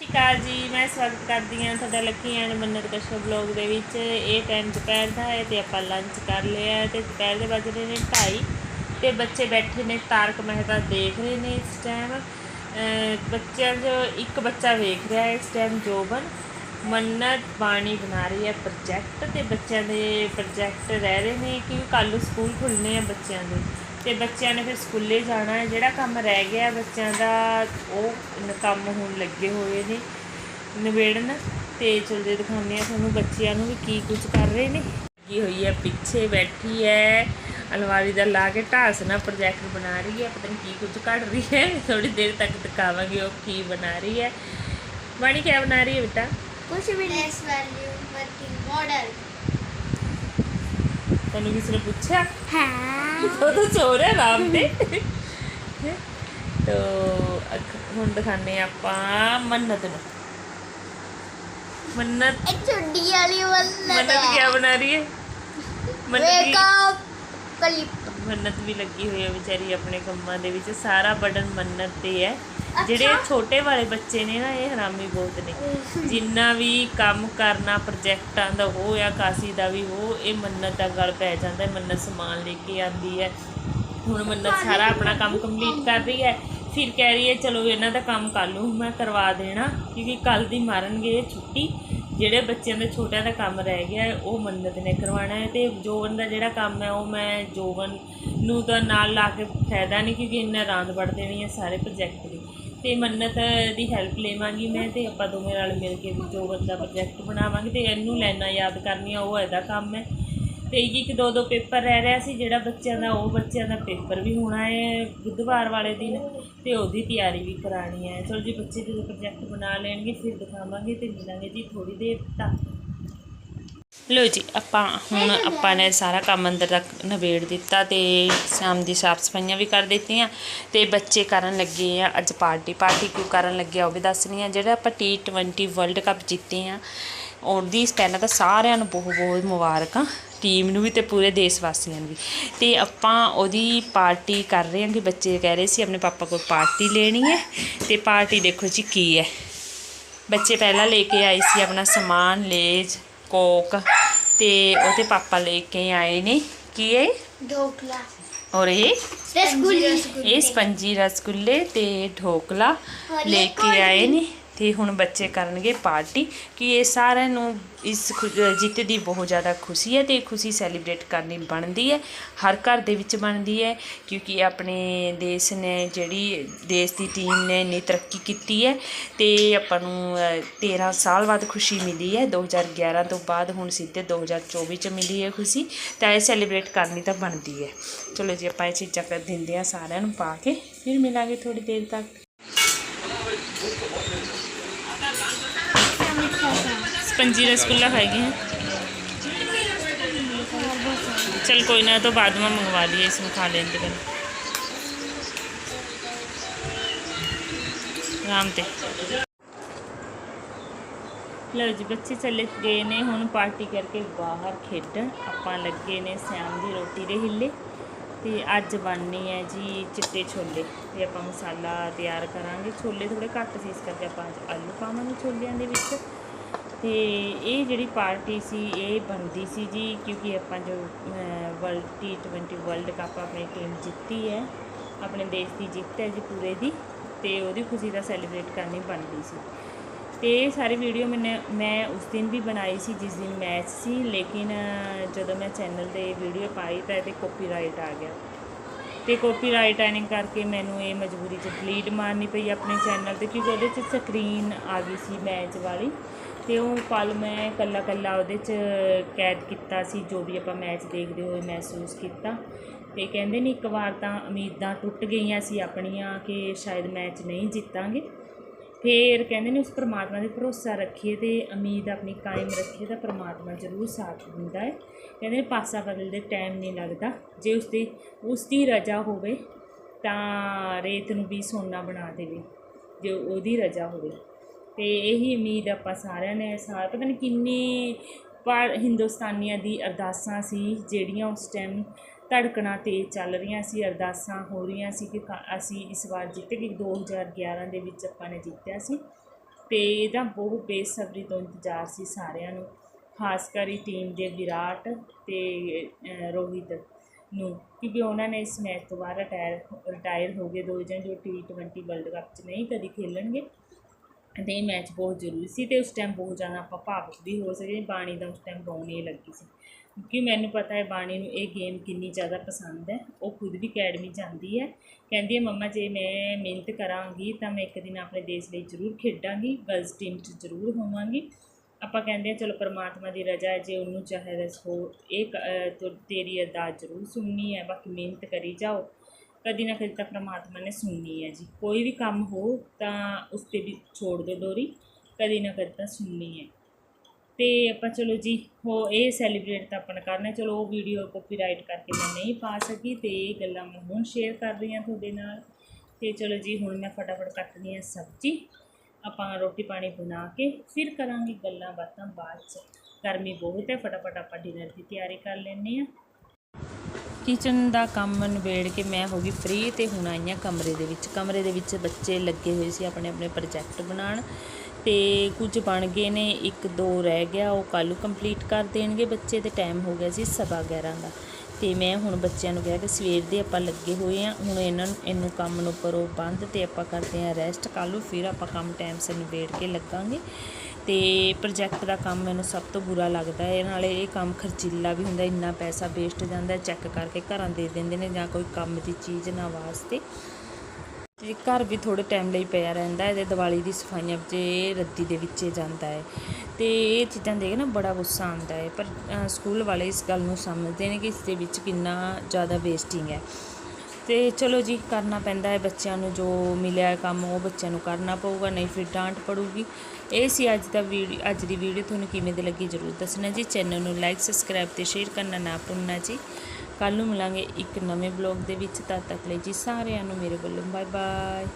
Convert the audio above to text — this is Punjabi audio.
ਸਤਿ ਸ਼੍ਰੀ ਅਕਾਲ ਜੀ, ਮੈਂ ਸਵਾਗਤ ਕਰਦੀ ਹਾਂ ਤੁਹਾਡਾ ਲੱਕੀ ਐਂਡ ਮੰਨਤ ਕਸ਼ਮ ਬਲੌਗ ਦੇ ਵਿੱਚ। ਇਹ ਟਾਈਮ ਦੁਪਹਿਰ ਦਾ ਹੈ ਤੇ ਆਪਾਂ ਲੰਚ ਕਰ ਲਿਆ ਹੈ ਤੇ ਦੁਪਹਿਰ ਦੇ ਵੱਜ ਰਹੇ ਨੇ 2:30 ਤੇ ਬੱਚੇ ਬੈਠੇ ਨੇ, ਤਾਰਕ ਮਹਿਤਾ ਦੇਖ ਰਹੇ ਨੇ ਇਸ ਟਾਈਮ ਬੱਚਿਆਂ 'ਚੋਂ ਇੱਕ ਬੱਚਾ ਵੇਖ ਰਿਹਾ ਹੈ ਇਸ ਟਾਈਮ ਜੋਬਨ। ਮੰਨਤ ਬਾਣੀ ਬਣਾ ਰਹੀ ਹੈ ਪ੍ਰੋਜੈਕਟ ਤੇ ਬੱਚਿਆਂ ਦੇ ਪ੍ਰੋਜੈਕਟ ਰਹਿ ਰਹੇ ਨੇ ਕਿ ਕੱਲ੍ਹ ਨੂੰ ਸਕੂਲ ਖੁੱਲ੍ਹਣੇ ਆ ਬੱਚਿਆਂ ਦੇ। ਤੇ ਬੱਚਿਆਂ ਨੇ ਫਿਰ ਸਕੂਲੇ ਜਾਣਾ ਹੈ। ਜਿਹੜਾ ਕੰਮ ਰਹਿ ਗਿਆ ਬੱਚਿਆਂ ਦਾ ਉਹ ਕੰਮ ਹੁਣ ਲੱਗੇ ਹੋਏ ਨੇ ਨਿਬੇੜਨ। ਤੇ ਚਲਦੇ ਦਿਖਾਉਂਦੇ ਆ ਤੁਹਾਨੂੰ ਬੱਚਿਆਂ ਨੂੰ ਵੀ ਕੀ ਕੁਝ ਕਰ ਰਹੇ ਨੇ। ਲੱਗੀ ਹੋਈ ਹੈ ਪਿੱਛੇ ਬੈਠੀ ਹੈ। ਅਲਵਾਰੀ ਦਾ ਲਾ ਕੇ ਢਾਸ ਨਾ ਪ੍ਰੋਜੈਕਟ ਬਣਾ ਰਹੀ ਹੈ। ਪਤਾ ਨਹੀਂ ਕੀ ਕੁਝ ਕੱਢ ਰਹੀ ਹੈ। ਥੋੜੀ ਦੇਰ ਤੱਕ ਦਿਖਾਵਾਂਗੇ ਉਹ ਕੀ ਬਣਾ ਰਹੀ ਹੈ। ਬਾਣੀ ਕਿਆ ਬਣਾ ਰਹੀ ਹੈ ਬੇਟਾ? ਕੁਝ ਵੀ ਨਹੀਂ। ਵੈਲਿਊ ਵਰਕਿੰਗ ਮਾਡਲ ਤੈਨੂੰ ਕਿਸੇ ਨੇ ਪੁੱਛਿਆ? ਹਾਂ। ਉਹ ਤਾਂ ਚੋਰ ਹੈ ਰਾਮ ਦੇ। ਤੋ ਹੁਣ ਦਿਖਾਣੇ ਆਪਾਂ ਮੰਨਤ ਨੂੰ। ਮੰਨਤ। ਇਹ ਚੁੰਡੀ ਵਾਲੀ ਮੰਨਤ ਮੰਨਤ ਕੀ ਬਣਾ ਰਹੀ ਹੈ? ਮੰਨਤ ਦੀ- ਮੇਕਅਪ ਕਲਿੱਪ ਮੰਨਤ ਵੀ ਲੱਗੀ ਹੋਈ ਹੈ ਵਿਚਾਰੀ ਆਪਣੇ ਕੰਮਾਂ ਦੇ ਵਿੱਚ। ਸਾਰਾ ਬਟਨ ਮੰਨਤ ਤੇ ਹੈ। ਜਿਹੜੇ ਛੋਟੇ ਵਾਲੇ ਬੱਚੇ ਨੇ ਨਾ ਇਹ ਹਰਾਮੀ ਬਹੁਤ ਨੇ। ਜਿੰਨਾ ਵੀ ਕੰਮ ਕਰਨਾ ਪ੍ਰੋਜੈਕਟਾਂ ਦਾ ਹੋ ਜਾਂ ਕਾਸੀ ਦਾ ਵੀ ਹੋ ਇਹ ਮੰਨਤ ਦਾ ਗਲ ਪੈ ਜਾਂਦਾ ਹੈ। ਮੰਨਤ ਸਮਾਨ ਲੈ ਕੇ ਆਂਦੀ ਹੈ। ਹੁਣ ਮੰਨਤ ਸਾਰਾ ਆਪਣਾ ਕੰਮ ਕੰਪਲੀਟ ਕਰ ਰਹੀ ਹੈ। ਫਿਰ ਕਹਿ ਰਹੀ ਹੈ ਚਲੋ ਇਹਨਾਂ ਦਾ ਕੰਮ ਕੱਲ ਨੂੰ ਮੈਂ ਕਰਵਾ ਦੇਣਾ ਕਿਉਂਕਿ ਕੱਲ ਦੀ ਮਾਰਨਗੇ ਛੁੱਟੀ। ਜਿਹੜੇ ਬੱਚਿਆਂ ਦਾ ਛੋਟਿਆਂ ਦਾ ਕੰਮ ਰਹਿ ਗਿਆ ਉਹ ਮੰਨਤ ਨੇ ਕਰਵਾਉਣਾ ਹੈ ਅਤੇ ਜੋਵਨ ਦਾ ਜਿਹੜਾ ਕੰਮ ਹੈ ਉਹ ਮੈਂ ਜੋਵਨ ਨੂੰ ਤਾਂ ਨਾਲ ਲਾ ਕੇ ਫਾਇਦਾ ਨਹੀਂ ਕਿਉਂਕਿ ਇੰਨਾ ਰਾਂਦ ਵੜ ਦੇਣੀ ਹੈ ਸਾਰੇ ਪ੍ਰੋਜੈਕਟ ਦੀ। ਅਤੇ ਮੰਨਤ ਦੀ ਹੈਲਪ ਲੇਵਾਂਗੀ ਮੈਂ ਅਤੇ ਆਪਾਂ ਦੋਵੇਂ ਨਾਲ ਮਿਲ ਕੇ ਵੀ ਜੋਵਨ ਦਾ ਪ੍ਰੋਜੈਕਟ ਬਣਾਵਾਂਗੇ ਅਤੇ ਇਹਨੂੰ ਲਾਈਨਾਂ ਯਾਦ ਕਰਨੀਆਂ ਉਹ ਇਹਦਾ ਕੰਮ ਹੈ। ਤੇ ਇੱਕ ਦੋ ਦੋ ਪੇਪਰ ਰਹਿ ਰਿਹਾ ਸੀ, ਜਿਹੜਾ ਬੱਚਿਆਂ ਦਾ, ਉਹ ਬੱਚਿਆਂ ਦਾ ਪੇਪਰ ਵੀ ਹੋਣਾ ਹੈ ਬੁੱਧਵਾਰ ਵਾਲੇ ਦਿਨ ਤੇ ਉਹਦੀ ਤਿਆਰੀ ਵੀ ਕਰਾਣੀ ਹੈ। ਚਲੋ ਜੀ, ਬੱਚੇ ਜਦੋਂ ਪ੍ਰੋਜੈਕਟ ਬਣਾ ਲੈਣਗੇ, ਫਿਰ ਦਿਖਾਵਾਂਗੇ ਤੇ ਮਿਲਾਂਗੇ ਜੀ ਥੋੜੀ ਦੇਰ ਤੱਕ। ਲੋ ਜੀ, ਆਪਾਂ ਹੁਣ ਆਪਾਂ ਨੇ ਸਾਰਾ ਕੰਮ ਅੰਦਰ ਤੱਕ ਨਵੇੜ ਦਿੱਤਾ ਤੇ ਸ਼ਾਮ ਦੀ ਸਾਫ਼ ਸਫਾਈਆਂ ਵੀ ਕਰ ਦਿੱਤੀਆਂ ਤੇ ਬੱਚੇ ਕਰਨ ਲੱਗੇ ਆ, ਅੱਜ ਪਾਰਟੀ ਪਾਰਟੀ ਕਿਉਂ ਕਰਨ ਲੱਗੇ ਆ, ਉਹ ਵੀ ਦੱਸਣੀ ਆ ਜਿਹੜਾ ਆਪਾਂ T20 ਵਰਲਡ ਕੱਪ ਜਿੱਤੇ ਆ, ਉਹਦੀ ਪਹਿਲਾਂ ਤਾਂ ਸਾਰਿਆਂ ਨੂੰ ਬਹੁਤ ਬਹੁਤ ਮੁਬਾਰਕਾਂ। ਟੀਮ ਨੂੰ ਵੀ ਤੇ ਪੂਰੇ ਦੇਸ਼ ਵਾਸੀਆਂ ਨੂੰ ਵੀ। ਤੇ ਆਪਾਂ ਉਹਦੀ ਪਾਰਟੀ ਕਰ ਰਹੇ ਹਾਂ ਕਿ ਬੱਚੇ ਕਹਿ ਰਹੇ ਸੀ ਆਪਣੇ ਪਾਪਾ ਕੋਲ ਪਾਰਟੀ ਲੈਣੀ ਹੈ ਤੇ ਪਾਰਟੀ ਦੇਖੋ ਜੀ ਕੀ ਹੈ। ਬੱਚੇ ਪਹਿਲਾਂ ਲੈ ਕੇ ਆਏ ਸੀ ਆਪਣਾ ਸਮਾਨ ਲੇਜ ਕੋਕ ਤੇ ਉਹਦੇ ਪਾਪਾ ਲੈ ਕੇ ਆਏ ਨੇ। ਕੀ ਹੈ ਢੋਕਲਾ। ਔਰ ਇਹ? ਰਸਗੁੱਲੇ। ਇਹ ਸਪੰਜੀ ਰਸਗੁੱਲੇ ਤੇ ਢੋਕਲਾ ਲੈ ਕੇ ਆਏ ਨੇ। ਤੇ ਹੁਣ ਬੱਚੇ ਕਰਨਗੇ ਪਾਰਟੀ ਕਿ ਇਹ ਸਾਰਿਆਂ ਨੂੰ ਇਸ ਖੁ- ਜਿੱਤ ਦੀ ਬਹੁਤ ਜ਼ਿਆਦਾ ਖੁਸ਼ੀ ਹੈ ਤੇ ਇਹ ਖੁਸ਼ੀ ਸੈਲੀਬ੍ਰੇਟ ਕਰਨੀ ਬਣਦੀ ਹੈ ਹਰ ਘਰ ਦੇ ਵਿੱਚ ਬਣਦੀ ਹੈ ਕਿਉਂਕਿ ਆਪਣੇ ਦੇਸ਼ ਨੇ ਜਿਹੜੀ ਦੇਸ਼ ਦੀ ਟੀਮ ਨੇ ਇੰਨੀ ਤਰੱਕੀ ਕੀਤੀ ਹੈ ਤੇ ਆਪਾਂ ਨੂੰ ਅ, 13 ਸਾਲ ਬਾਅਦ ਖੁਸ਼ੀ ਮਿਲੀ ਹੈ 2011 ਤੋਂ ਬਾਅਦ ਹੁਣ ਸਿੱਧੇ 2024 ਚ ਮਿਲੀ ਹੈ ਖੁਸ਼ੀ ਤਾਂ ਇਹ ਸੈਲੀਬ੍ਰੇਟ ਕਰਨੀ ਤਾਂ ਬਣਦੀ ਹੈ। ਚਲੋ ਜੀ ਆਪਾਂ ਇਹ ਚੀਜ਼ਾਂ ਕਰ ਦਿੰਦੇ ਆ ਸਾਰਿਆਂ ਨੂੰ ਪਾ ਕੇ ਫਿਰ ਮਿਲਾਂਗੇ ਥੋੜੀ ਦੇਰ ਤੱਕ। स्पंजी रसगुल्ला खाएंगे हैं चल कोई ना तो बाद में मंगवा लिए इसमें खा लेंगे पहले ਆਰਾਮ ਤੇ ਲਓ ਜੀ ਬੱਚੇ ਚੱਲੇ ਗਏ ਨੇ ਹੁਣ ਪਾਰਟੀ ਕਰਕੇ ਬਾਹਰ ਖੇਡਣ ਆਪਾਂ ਲੱਗੇ ਨੇ ਸਿਆਮ ਦੀ ਰੋਟੀ ਦੇ ਹਿੱਲੇ ਤੇ ਅੱਜ ਬਣਨੀ ਹੈ ਜੀ ਚਿੱਟੇ ਛੋਲੇ ਤੇ ਆਪਾਂ ਮਸਾਲਾ ਤਿਆਰ ਕਰਾਂਗੇ ਛੋਲੇ ਥੋੜੇ ਘੱਟ ਸੀ ਇਸ ਕਰਕੇ ਆਪਾਂ ਅੱਜ ਆਲੂ ਪਾਵਾਂਗੇ ਛੋਲਿਆਂ ਦੇ ਵਿੱਚ ਅਤੇ ਇਹ ਜਿਹੜੀ ਪਾਰਟੀ ਸੀ, ਇਹ ਬਣਦੀ ਸੀ ਜੀ, ਕਿਉਂਕਿ ਆਪਾਂ ਜੋ ਵਰਲਡ T20 ਵਰਲਡ ਕੱਪ ਆਪਣੀ ਟੀਮ ਜਿੱਤੀ ਹੈ, ਆਪਣੇ ਦੇਸ਼ ਦੀ ਜਿੱਤ ਹੈ ਜੀ ਪੂਰੇ ਦੀ, ਤੇ ਉਹਦੀ ਖੁਸ਼ੀ ਦਾ ਸੈਲੀਬ੍ਰੇਟ ਕਰਨੀ ਬਣਦੀ ਸੀ। ਤੇ ਇਹ ਸਾਰੀ ਵੀਡੀਓ ਮੈਨੇ, ਮੈਂ ਉਸ ਦਿਨ ਵੀ ਬਣਾਈ ਸੀ, ਜਿਸ ਦਿਨ ਮੈਚ ਸੀ, ਲੇਕਿਨ ਜਦੋਂ ਮੈਂ ਚੈਨਲ ਤੇ ਵੀਡੀਓ ਪਾਈ ਤਾਂ ਇਹਦੇ ਕਾਪੀਰਾਈਟ ਆ ਗਿਆ। ਤੇ ਕਾਪੀਰਾਈਟ ਆਣੇ ਕਰਕੇ ਮੈਨੂੰ ਇਹ ਮਜਬੂਰੀ 'ਚ ਡਿਲੀਟ ਮਾਰਨੀ ਪਈ ਆਪਣੇ ਚੈਨਲ ਤੇ, ਕਿਉਂਕਿ ਉਹਦੇ 'ਚ ਸਕਰੀਨ ਆ ਗਈ ਸੀ ਮੈਚ ਵਾਲੀ। ਅਤੇ ਉਹ ਪਲ ਮੈਂ ਇਕੱਲਾ ਇਕੱਲਾ ਉਹਦੇ 'ਚ ਕੈਦ ਕੀਤਾ ਸੀ, ਜੋ ਵੀ ਆਪਾਂ ਮੈਚ ਦੇਖਦੇ ਹੋਏ ਮਹਿਸੂਸ ਕੀਤਾ। ਅਤੇ ਕਹਿੰਦੇ ਨੇ ਇੱਕ ਵਾਰ ਤਾਂ ਉਮੀਦਾਂ ਟੁੱਟ ਗਈਆਂ ਸੀ ਆਪਣੀਆਂ ਕਿ ਸ਼ਾਇਦ ਮੈਚ ਨਹੀਂ ਜਿੱਤਾਂਗੇ। ਫਿਰ ਕਹਿੰਦੇ ਨੇ ਉਸ ਪਰਮਾਤਮਾ 'ਤੇ ਭਰੋਸਾ ਰੱਖੀਏ ਅਤੇ ਉਮੀਦ ਆਪਣੀ ਕਾਇਮ ਰੱਖੀਏ ਤਾਂ ਪਰਮਾਤਮਾ ਜ਼ਰੂਰ ਸਾਥ ਦਿੰਦਾ ਹੈ। ਕਹਿੰਦੇ ਨੇ ਪਾਸਾ ਬਦਲਦੇ ਟਾਈਮ ਨਹੀਂ ਲੱਗਦਾ। ਜੇ ਉਸਦੀ ਉਸ ਦੀ ਰਜਾ ਹੋਵੇ ਤਾਂ ਰੇਤ ਨੂੰ ਵੀ ਸੋਨਾ ਬਣਾ ਦੇਵੇ। ਜੇ ਉਹਦੀ ਰਜਾ ਹੋਵੇ। ਤੇ ਇਹੀ ਉਮੀਦ ਆਪਾਂ ਸਾਰਿਆਂ ਨੇ ਸਾਰ ਪਤਾ ਨਹੀਂ ਕਿੰਨੀ ਪਰ ਹਿੰਦੁਸਤਾਨੀਆਂ ਦੀ ਅਰਦਾਸਾਂ ਸੀ, ਜਿਹੜੀਆਂ ਉਸ ਟਾਈਮ ਧੜਕਣਾ ਤੇਜ਼ ਚੱਲ ਰਹੀਆਂ ਸੀ, ਅਰਦਾਸਾਂ ਹੋ ਰਹੀਆਂ ਸੀ ਕਿ ਅਸੀਂ ਇਸ ਵਾਰ ਜਿੱਤ ਗਏ। 2011 ਦੇ ਵਿੱਚ ਆਪਾਂ ਨੇ ਜਿੱਤਿਆ ਸੀ ਤੇ ਇਹਦਾ ਬਹੁਤ ਬੇਸਬਰੀ ਤੋਂ ਇੰਤਜ਼ਾਰ ਸੀ ਸਾਰਿਆਂ ਨੂੰ, ਖਾਸ ਕਰੀ ਟੀਮ ਦੇ ਵਿਰਾਟ ਤੇ ਰੋਹਿਤ ਨੂੰ, ਕਿਉਂਕਿ ਉਹਨਾਂ ਨੇ ਇਸ ਮੈਚ ਤੋਂ ਬਾਅਦ ਰਿਟਾਇਰ ਰਿਟਾਇਰ ਹੋ ਗਏ ਦੋ ਜਣ ਜੋ T20 ਵਰਲਡ ਕੱਪ 'ਚ ਨਹੀਂ ਕਦੀ ਖੇਲਣਗੇ। ਤੇ ਇਹ ਮੈਚ ਬਹੁਤ ਜ਼ਰੂਰੀ ਸੀ ਤੇ ਉਸ ਟਾਈਮ ਬਹੁਤ ਜ਼ਿਆਦਾ ਆਪਾਂ ਭਾਵੁਕ ਵੀ ਹੋ ਸਕੇ, ਬਾਣੀ ਦਾ ਉਸ ਟਾਈਮ ਰੋਣੇ ਲੱਗੀ ਸੀ। ਕਿਉਂਕਿ ਮੈਨੂੰ ਪਤਾ ਹੈ ਬਾਣੀ ਨੂੰ ਇਹ ਗੇਮ ਕਿੰਨੀ ਜ਼ਿਆਦਾ ਪਸੰਦ ਹੈ, ਉਹ ਖੁਦ ਵੀ ਅਕੈਡਮੀ ਜਾਂਦੀ ਹੈ। ਕਹਿੰਦੀ ਹੈ, ਮੰਮਾ, ਜੇ ਮੈਂ ਮਿਹਨਤ ਕਰਾਂਗੀ ਤਾਂ ਮੈਂ ਇੱਕ ਦਿਨ ਆਪਣੇ ਦੇਸ਼ ਲਈ ਜ਼ਰੂਰ ਖੇਡਾਂਗੀ ਗਰਲਸ ਟੀਮ 'ਚ ਜ਼ਰੂਰ ਹੋਵਾਂਗੀ। ਆਪਾਂ ਕਹਿੰਦੇ ਹਾਂ, ਚਲੋ, ਪਰਮਾਤਮਾ ਦੀ ਰਜ਼ਾ ਹੈ, ਜੇ ਉਹਨੂੰ ਚਾਹੇ ਹੋ ਇਹ ਤੇਰੀ ਅਰਦਾਸ ਜ਼ਰੂਰ ਸੁਣਨੀ ਹੈ, ਬਾਕੀ ਮਿਹਨਤ ਕਰੀ ਜਾਓ। ਕਦੀ ਨਾ ਕਦੀ ਤਾਂ ਪਰਮਾਤਮਾ ਨੇ ਸੁਣਨੀ ਹੈ ਜੀ। ਕੋਈ ਵੀ ਕੰਮ ਹੋ ਤਾਂ ਉਸ 'ਤੇ ਵੀ ਛੋੜ ਦਿਓ ਡੋਰੀ, ਕਦੀ ਨਾ ਕਦੀ ਤਾਂ ਸੁਣਨੀ ਹੈ। ਤੇ ਆਪਾਂ ਚਲੋ ਜੀ, ਹੋ ਇਹ ਸੈਲੀਬ੍ਰੇਟ ਤਾਂ ਆਪਾਂ ਕਰਨਾ ਚਲੋ ਉਹ ਵੀਡੀਓ ਕਾਪੀਰਾਈਟ ਕਰਕੇ ਮੈਂ ਨਹੀਂ ਪਾ ਸਕੀ ਤੇ ਇਹ ਗੱਲਾਂ ਮੈਂ ਹੁਣ ਸ਼ੇਅਰ ਕਰ ਰਹੀ ਹਾਂ ਤੁਹਾਡੇ ਨਾਲ। ਤੇ ਚਲੋ ਜੀ, ਹੁਣ ਮੈਂ ਫਟਾਫਟ ਕੱਟਦੀ ਹਾਂ ਸਬਜ਼ੀ। ਆਪਾਂ ਰੋਟੀ ਪਾਣੀ ਬਣਾ ਕੇ ਫਿਰ ਕਰਾਂਗੇ ਗੱਲਾਂ ਬਾਤਾਂ ਬਾਅਦ ਚ। ਗਰਮੀ ਬਹੁਤ ਹੈ, ਫਟਾਫਟ ਆਪਾਂ ਡਿਨਰ ਦੀ ਤਿਆਰੀ ਕਰ ਲੈਂਦੇ ਹਾਂ। ਕਿਚਨ ਦਾ ਕੰਮ ਨਿਬੇੜ ਕੇ ਮੈਂ ਹੋ ਗਈ ਫ੍ਰੀ ਤੇ ਹੁਣ ਆਈਆਂ ਕਮਰੇ ਦੇ ਵਿੱਚ। ਕਮਰੇ ਦੇ ਵਿੱਚ ਬੱਚੇ ਲੱਗੇ ਹੋਏ ਸੀ ਆਪਣੇ ਆਪਣੇ ਪ੍ਰੋਜੈਕਟ ਬਣਾਉਣ ਤੇ ਕੁਝ ਬਣ ਗਏ ਨੇ, ਇੱਕ ਦੋ ਰਹਿ ਗਿਆ, ਉਹ ਕੱਲ੍ਹ ਕੰਪਲੀਟ ਕਰ ਦੇਣਗੇ। ਬੱਚੇ ਤੇ ਟਾਈਮ ਹੋ ਗਿਆ ਸੀ ਸਵਾ 11 ਦਾ। ਤੇ ਮੈਂ ਹੁਣ ਬੱਚਿਆਂ ਨੂੰ ਕਿਹਾ ਕਿ ਸਵੇਰ ਦੇ ਆਪਾਂ ਲੱਗੇ ਹੋਏ ਆ ਹੁਣ ਇਹਨਾਂ ਨੂੰ, ਇਹਨੂੰ ਕੰਮ ਨੂੰ ਕਰੋ ਬੰਦ ਤੇ ਆਪਾਂ ਕਰਦੇ ਆ ਰੈਸਟ ਕੱਲ੍ਹ ਨੂੰ ਫਿਰ ਆਪਾਂ ਕੰਮ ਟਾਈਮ ਸਿਰ ਨਿਬੇੜ ਕੇ ਲੱਗਾਂਗੇ। ਅਤੇ ਪ੍ਰੋਜੈਕਟ ਦਾ ਕੰਮ ਮੈਨੂੰ ਸਭ ਤੋਂ ਬੁਰਾ ਲੱਗਦਾ ਹੈ। ਨਾਲੇ ਇਹ ਕੰਮ ਖਰਚੀਲਾ ਵੀ ਹੁੰਦਾ, ਇੰਨਾ ਪੈਸਾ ਵੇਸਟ ਜਾਂਦਾ ਚੈੱਕ ਕਰਕੇ ਘਰਾਂ ਦੇ ਦਿੰਦੇ ਨੇ ਜਾਂ ਕੋਈ ਕੰਮ ਦੀ ਚੀਜ਼ ਨਾ ਵਾਸਤੇ। ਤੇ ਘਰ ਵੀ ਥੋੜੇ ਟਾਈਮ ਲਈ ਪਿਆ ਰਹਿੰਦਾ ਹੈ ਤੇ ਦੀਵਾਲੀ ਦੀ ਸਫਾਈਆਂ ਵਿੱਚ ਇਹ ਰੱਦੀ ਦੇ ਵਿੱਚ ਜਾਂਦਾ ਹੈ। ਤੇ ਇਹ ਚੀਜ਼ਾਂ ਦੇਖ ਨਾ ਬੜਾ ਗੁੱਸਾ ਆਉਂਦਾ ਹੈ। ਪਰ ਸਕੂਲ ਵਾਲੇ ਇਸ ਗੱਲ ਨੂੰ ਸਮਝਦੇ ਨੇ ਕਿ ਇਸ ਦੇ ਵਿੱਚ ਕਿੰਨਾ ਜ਼ਿਆਦਾ ਵੇਸਟਿੰਗ ਹੈ। ਤੇ ਚਲੋ ਜੀ, ਕਰਨਾ ਪੈਂਦਾ ਹੈ ਬੱਚਿਆਂ ਨੂੰ ਜੋ ਮਿਲਿਆ ਕੰਮ, ਉਹ ਬੱਚਿਆਂ ਨੂੰ ਕਰਨਾ ਪਊਗਾ, ਨਹੀਂ ਫਿਰ ਡਾਂਟ ਪੜੂਗੀ। ਇਹ ਸੀ ਅੱਜ ਦਾ ਵੀਡੀਓ, ਅੱਜ ਦੀ ਵੀਡੀਓ, ਤੁਹਾਨੂੰ ਕਿਵੇਂ ਦੀ ਲੱਗੀ ਜ਼ਰੂਰ ਦੱਸਣਾ ਜੀ। ਚੈਨਲ ਨੂੰ ਲਾਈਕ ਸਬਸਕ੍ਰਾਈਬ ਤੇ ਸ਼ੇਅਰ ਕਰਨਾ ਨਾ ਭੁੱਲਣਾ ਜੀ। ਕੱਲ ਨੂੰ ਮਿਲਾਂਗੇ ਇੱਕ ਨਵੇਂ ਬਲੌਗ ਦੇ ਵਿੱਚ। ਤਦ ਤੱਕ ਲਈ ਜੀ ਸਾਰਿਆਂ ਨੂੰ ਮੇਰੇ ਵੱਲੋਂ ਬਾਏ ਬਾਏ